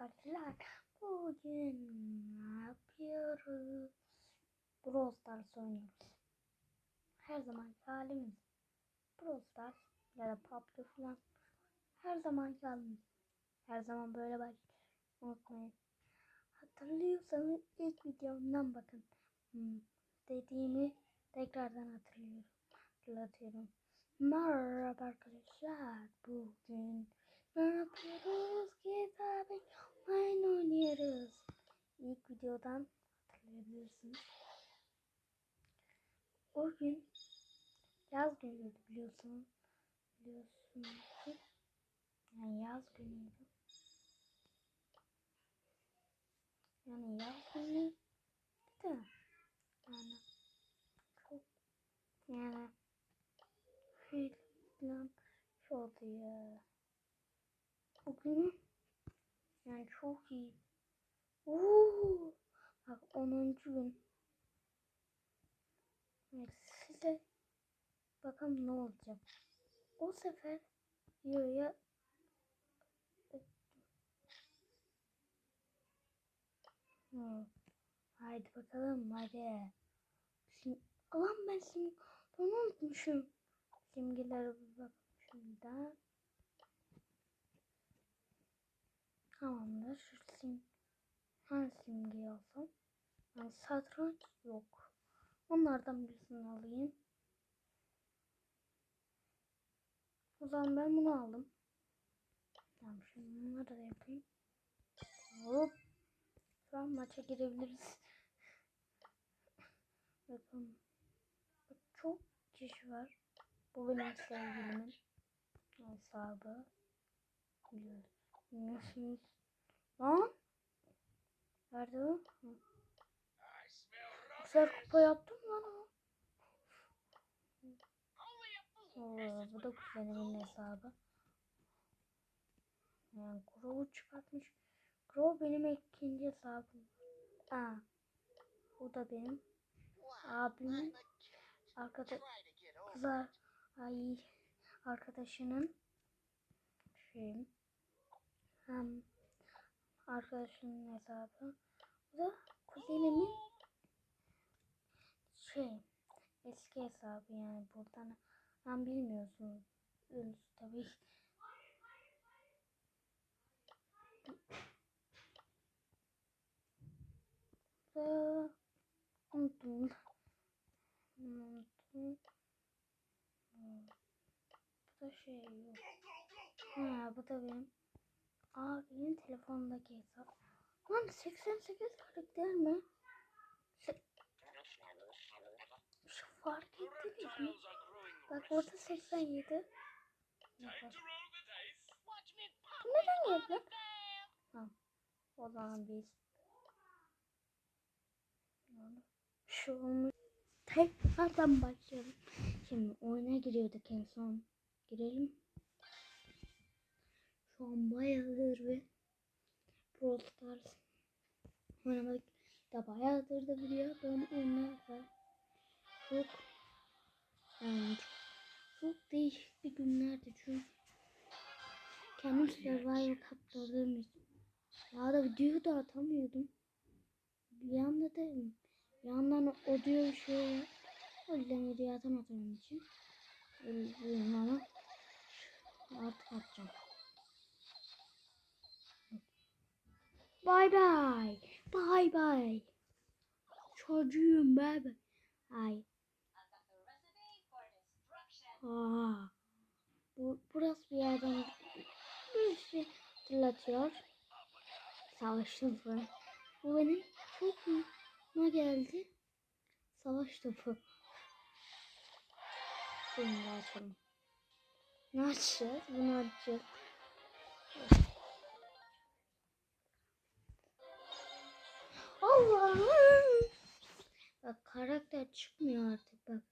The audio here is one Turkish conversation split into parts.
arkadaşlar. Bugün ne yapıyoruz? Brawl Stars oynuyoruz. Her zaman halimiz. Brawl Stars ya da PUBG falan. Her zaman halimiz. Her zaman böyle bak. Unutmayın. Hatırlıyorsanız ilk videomdan bakın. Hmm, dediğimi tekrardan hatırlıyorum. Hatırlatıyorum. Merhaba arkadaşlar. Bugün ne yapıyoruz? GTA 5 oyun oynuyoruz. İlk videodan hatırlayabilirsiniz. O gün yaz günüydü biliyorsunuz. Biliyorsunuz ki yani yaz günüydü. Yani yaz günü de yani çok yani falan şey oldu ya. Bugün yani çok iyi. Oo, bak 10. gün. Evet, size bakalım ne olacak. O sefer Yo'ya Hmm. Haydi bakalım hadi. Sim Alan ben onu unutmuşum. Simgelere bir bak Tamamdır. Şu sim hangi simgeyi alsam? Yani satranç yok. Onlardan birisini alayım. O zaman ben bunu aldım. Tamam şimdi bunları da yapayım. Hop. Şu an maça girebiliriz. Bakın. Bak, çok kişi var. Bu benim sevgilimin hesabı. Biliyorum. Biliyorsunuz. Lan. Nerede o? Güzel kupa yaptım lan o. Oo, bu da kuzenimin hesabı. Yani Crow'u çıkartmış. Crow benim ikinci hesabım. Aa, bu da benim abimin arkada kızar ay arkadaşının şey hem arkadaşının hesabı. Bu da kuzenimin şey eski hesabı yani buradan. Ben bilmiyorsunuz tabii. Da unuttum. Unuttum. Bu da şey yok. Ha bu da benim abimin telefondaki hesap lan 88 karakter mi Se- şu fark ettiniz mi bak burada 87 Bak. Bu neden geldi? Ha. O zaman biz şu olmuş. Tekrardan başlayalım. Şimdi oyuna giriyorduk en son. Girelim. Şu an bayağıdır ve Brawl Stars oynamadık da bayağıdır da biliyor. Ben oynar çok yani çok, çok değişik bir günlerdi çünkü kendim survival kaptırdığım için ya da videoyu da atamıyordum. Bir yanda da bir yandan audio bir şey var. O yüzden video atamadığım için üzgünüm ama artık atacağım. Bye bye. Bye bye. Çocuğum bye bye. Ay. Aa. Bu, burası bir yerden bir şey hatırlatıyor. Savaş topu. Bu benim çok ne geldi? Savaş topu. Şimdi açalım. Ne açacağız? Bunu açacağız. Allah'ım. Bak karakter çıkmıyor artık bak.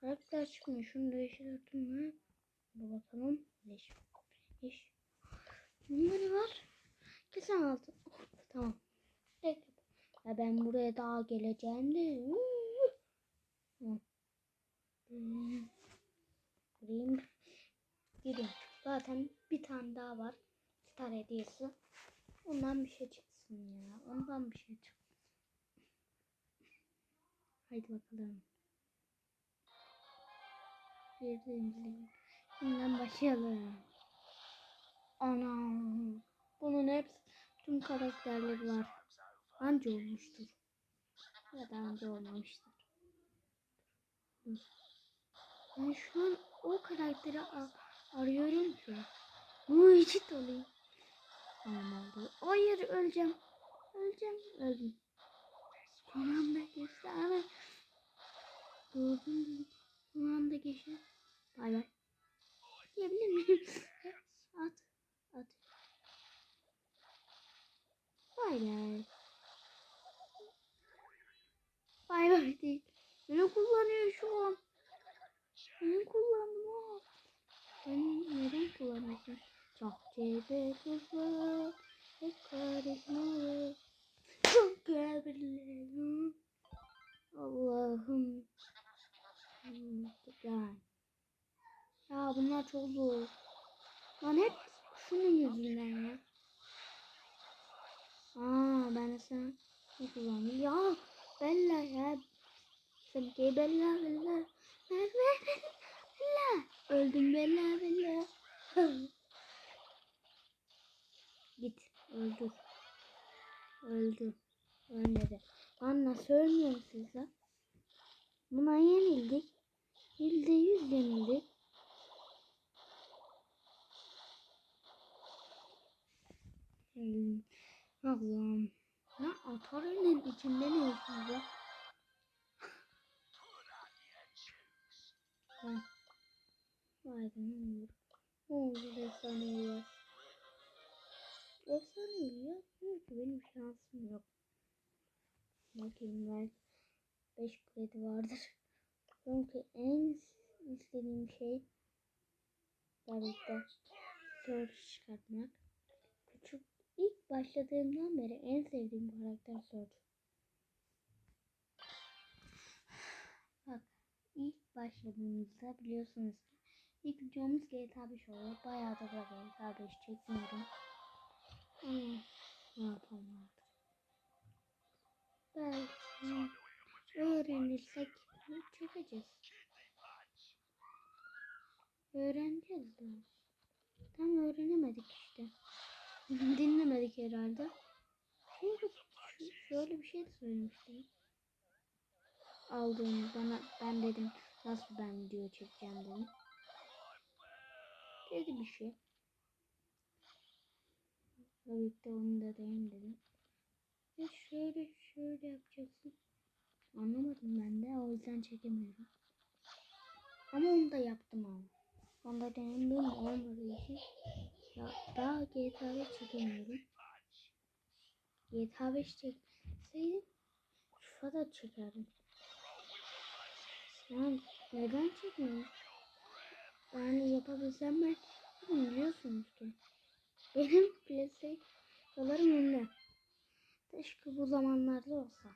Karakter çıkmıyor. Şunu değiştirdim mi? Bir bakalım. Değiş. Değiş. Bunda ne var? Kesin altın. Oh, tamam. Bekle. Ya ben buraya daha geleceğim de. Gireyim. Gireyim. Zaten bir tane daha var. Star hediyesi. Ondan bir şey çıksın ya. Ondan bir şey çıksın. Haydi bakalım. Girdiğimizde Şimdiden başlayalım. Anam. Bunun hepsi tüm karakterleri var. Anca olmuştur. Ya da anca olmamıştır. Ben şu an o karakteri a- arıyorum ki. Mucit olayım. Oldu. Hayır öleceğim. Öleceğim. Öldüm. Son anda geçti ama. Gördüm. Son anda geçti. Bay bay. Diyebilir miyim? at. At. Bay bay. Bay bay değil. Beni kullanıyor şu an. Beni kullandım ha. Beni neden kullanıyorsun? Çok cebe kızı. Hep karışmalı. Çok gelebilirim. Allah'ım. Yani. Ya bunlar çok zor. Lan hep şunun yüzünden ya. Aa ben de sana ne kullandım? Ya Bella ya. Sen ki Bella Bella. Bella Bella. Öldüm Bella Bella. Git öldür. Öldü. Ölmedi. Lan nasıl ölmüyorsun siz lan? Buna yenildik. Yüzde yüz yenildik. Hmm. Allah'ım. Ne Atari'nin içinde ne yaşıyor ya? Ha. Vay be ne olur. Ne olur efsanevi ya. Efsanevi ya. Ki benim şansım yok. Bakayım ben 5 kredi vardır. Çünkü en istediğim şey ki Surge çıkartmak. Küçük ilk başladığımdan beri en sevdiğim karakter Surge. Bak ilk başladığımızda biliyorsunuz ki ilk videomuz GTA 5 oluyor. Bayağı da GTA 5 çekmiyorum. Ama ne yapalım. Belki öğrenirsek çekeceğiz. Öğreneceğiz de. Tam öğrenemedik işte. Dinlemedik herhalde. Çünkü şu- şöyle bir şey de söylemiştim. Aldığım bana ben dedim nasıl ben video çekeceğim dedim. Dedi bir şey. De onu da diyeyim dedim. Ve şöyle şöyle yapacaksın. Anlamadım ben de o yüzden çekemiyorum. Ama onu da yaptım ama. Onda deneyimim olmadığı için ya daha GTA 5 çekemiyorum. GTA 5 çekseydim FIFA da çekerdim. Yani neden çekmiyorum? Yani yapabilsem ben biliyorsunuz ki benim PlayStation'larım önde. Keşke bu zamanlarda olsa.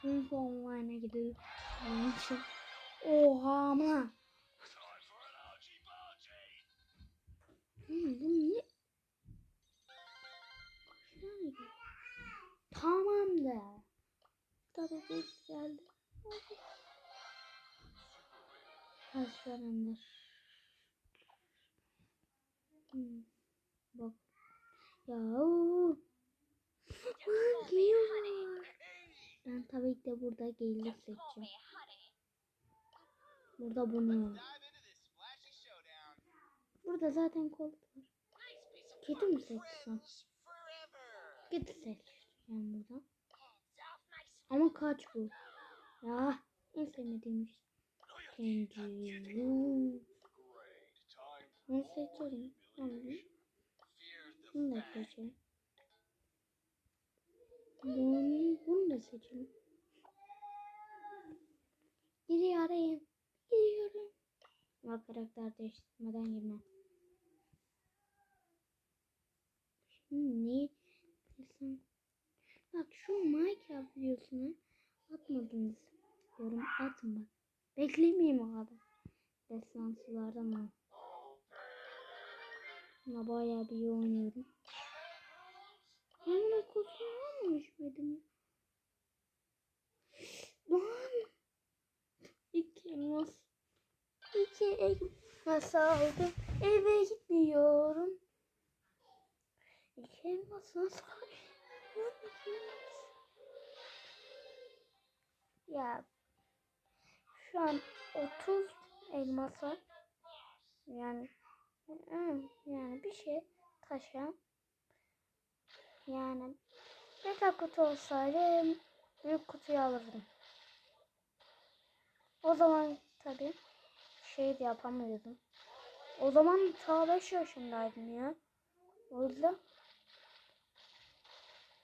Çünkü online'a için. Oha ama. Hmm, bu? Yani, tamam da. Tabii geç geldi. Hastalanır. Hmm. Bak. Ya. Oo. Lan geliyor. Ben tabii ki de burada geylik seçeceğim. Burada bunu. Burada zaten koltuk var. Kedi mi seçsem? Kedi seçeceğim burada. Ama kaç bu? Ya en sevmediğim. Kenji. Yuu. Ben seçerim. Tamam. Bunu da seçelim. Bunu, bunu da seçelim. Giriyorum. Giriyorum. Ama karakter değiştirmeden girmem. Şimdi ne desem. Bak şu Minecraft videosunu atmadınız. Yorum atın bak. Beklemeyeyim o kadar. Destansılardan mı? Ama bayağı bir oynuyorum. Kusunu almış mıydım? Lan. İki elmas. İki elmas aldım. Eve gitmiyorum. İki elmas nasıl elmas. Ya şu an 30 elmasa yani hı, yani bir şey taşa yani mega kutu olsaydı büyük kutuyu alırdım. O zaman tabi şey de yapamıyordum. O zaman ta 5 yaşındaydım ya. O yüzden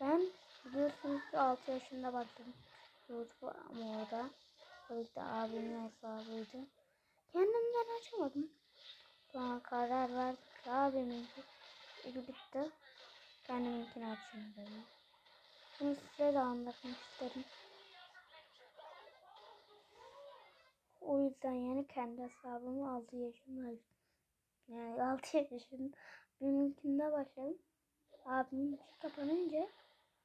ben biliyorsunuz ki 6 yaşında başladım. YouTube ama orada. O yüzden abimin hesabıydı. Kendimden açamadım. Sonra karar verdik ki abiminki bitti. Kendiminkini açayım dedim. Bunu size de anlatmak isterim. O yüzden yani kendi hesabımı 6 yaşında yani 6 yaşında benimkinde başladım. Abimin kapanınca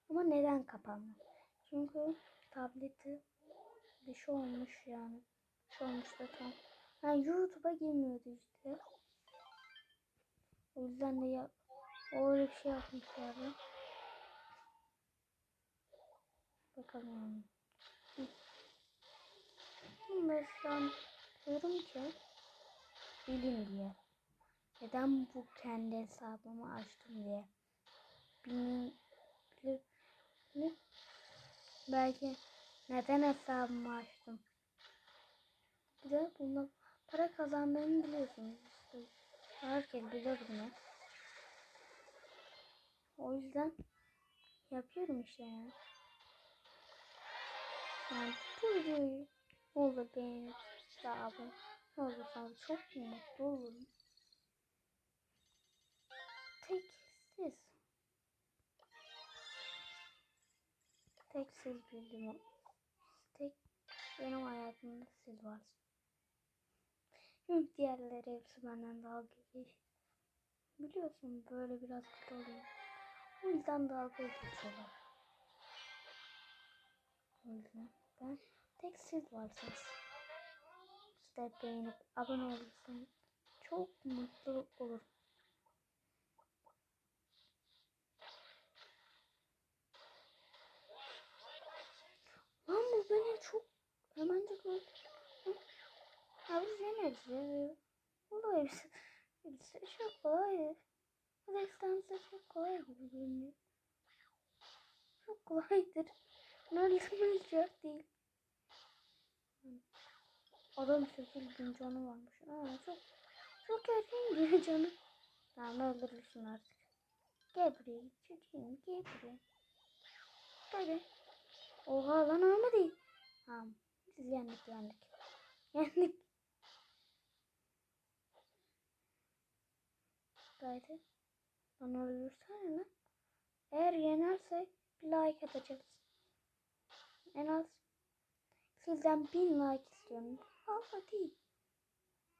ama neden kapandı? Çünkü tableti bir şey olmuş yani. Bir şey olmuş da tam. Yani YouTube'a girmiyordu işte. O yüzden de ya öyle bir şey yapmışlardı. Bakalım. An diyorum ki bilin diye. Neden bu kendi hesabımı açtım diye. Bilin. Belki neden hesabımı açtım. Bir de bunda para kazandığımı biliyorsunuz. Herkes bilir bunu. O yüzden yapıyorum işte yani. Yani bu videoyu ne olur beğenip işte abone olursanız çok mutlu olurum. Tek siz. Tek siz bildim. Tek benim hayatımda siz varsınız. Çünkü diğerleri hepsi benden dalga geçiyor. Biliyorsun böyle biraz kötü oluyor. O yüzden dalga geçiyorlar. O yüzden ben tek siz varsınız. İşte beğenip abone olursanız çok mutlu olurum. Lan bu beni çok hemencik öldü. Abi yeneriz ya. Bu da hepsi, hepsi çok kolay. Destansı çok kolay gibi görünüyor. Çok kolaydır. Öldürmeniz çok değil. Adam 8 bin canı varmış. Aa, çok çok erken diyor canı. Tamam öldürürsün artık. Gel buraya çocuğum gel buraya. Hadi. Oha lan ölmedi. Tamam. Biz yendik yendik. Yendik. Haydi. Lan öldürsene lan. Eğer yenersek bir like atacağız. En az sizden bin like istiyorum. Fazla değil.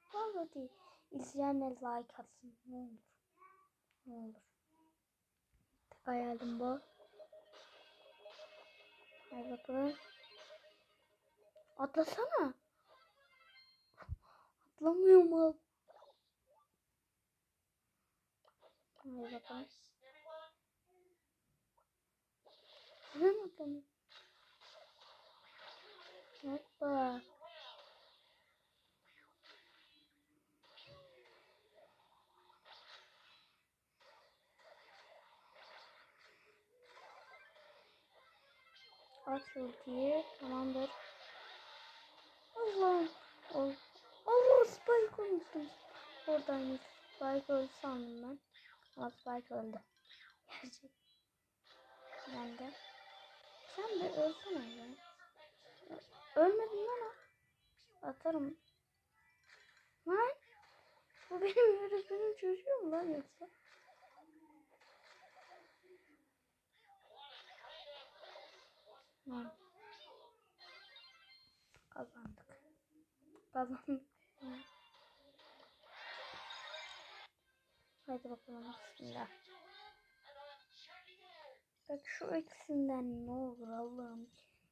Fazla değil. İzleyenler like atsın. Ne olur. Ne olur. Tek hayalim bu. Hadi bakalım. Atlasana. Atlamıyorum abi. Hadi bakalım. Neden atlamıyorum? Hoppa. At ultiyi. Tamamdır. Allah. Allah. Allah Spike unuttum. Oradaymış. Spike öldü sandım ben. Ama Spike öldü. Gerçek. Ben de. Sen de ölsene ya. Ölmedin o. Atarım. Lan. Bu benim öğretmenim çocuğu mu lan yoksa? Lan. Kazandık. Kazandık. Haydi bakalım bismillah. Bak şu ikisinden ne olur Allah'ım.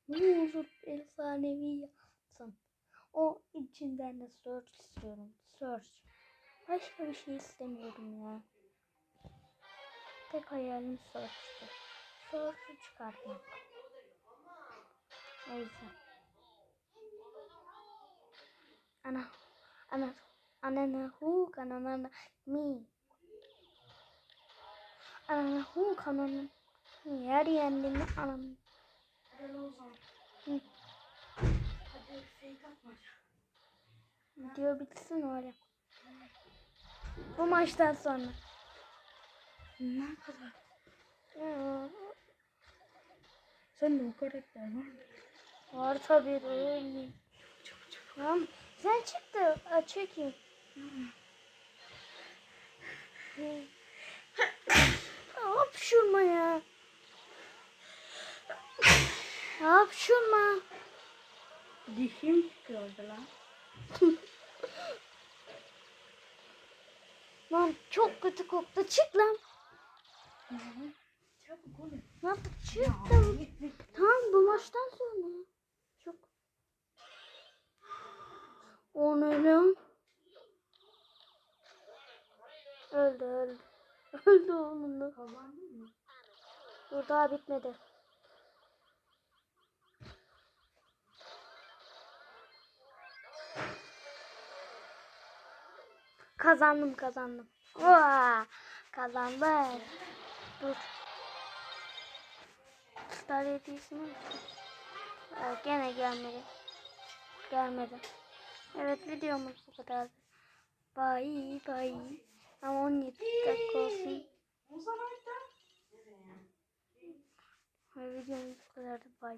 Ne olur efsanevi yapsın. O içinden de search istiyorum. Search. Başka bir şey istemiyorum ya. Tek hayalim search'tı. Search'u çıkartmak. O yüzden. Ana. Ana. Anana hu kanana mi. Anana hu kanana mi. Her yerinde anam. Video bitsin öyle. Bu maçtan sonra. Ne kadar? Sen de o karakter var mı? Var tabii de öyle. Çabuk çabuk. Tamam. Sen çık da a, çekeyim. Hapşurma ya. Hapşurma. Dişim çıkıyordu lan. Lan çok kötü koktu. Çık lan. Çabuk oğlum. Lan çıktım. Tamam bu maçtan sonra. Çok. Onu öyle. Öldü öldü. Öldü onun da. Kazandın mı? Dur daha bitmedi. Kazandım kazandım. Vaa, kazandım. Dur. Star hediyesi mi? Evet, gene gelmedi. Gelmedi. Evet videomuz bu kadar. Bye bye. Ama 17 dakika olsun. Da. Videomuz bu kadardı. Bye.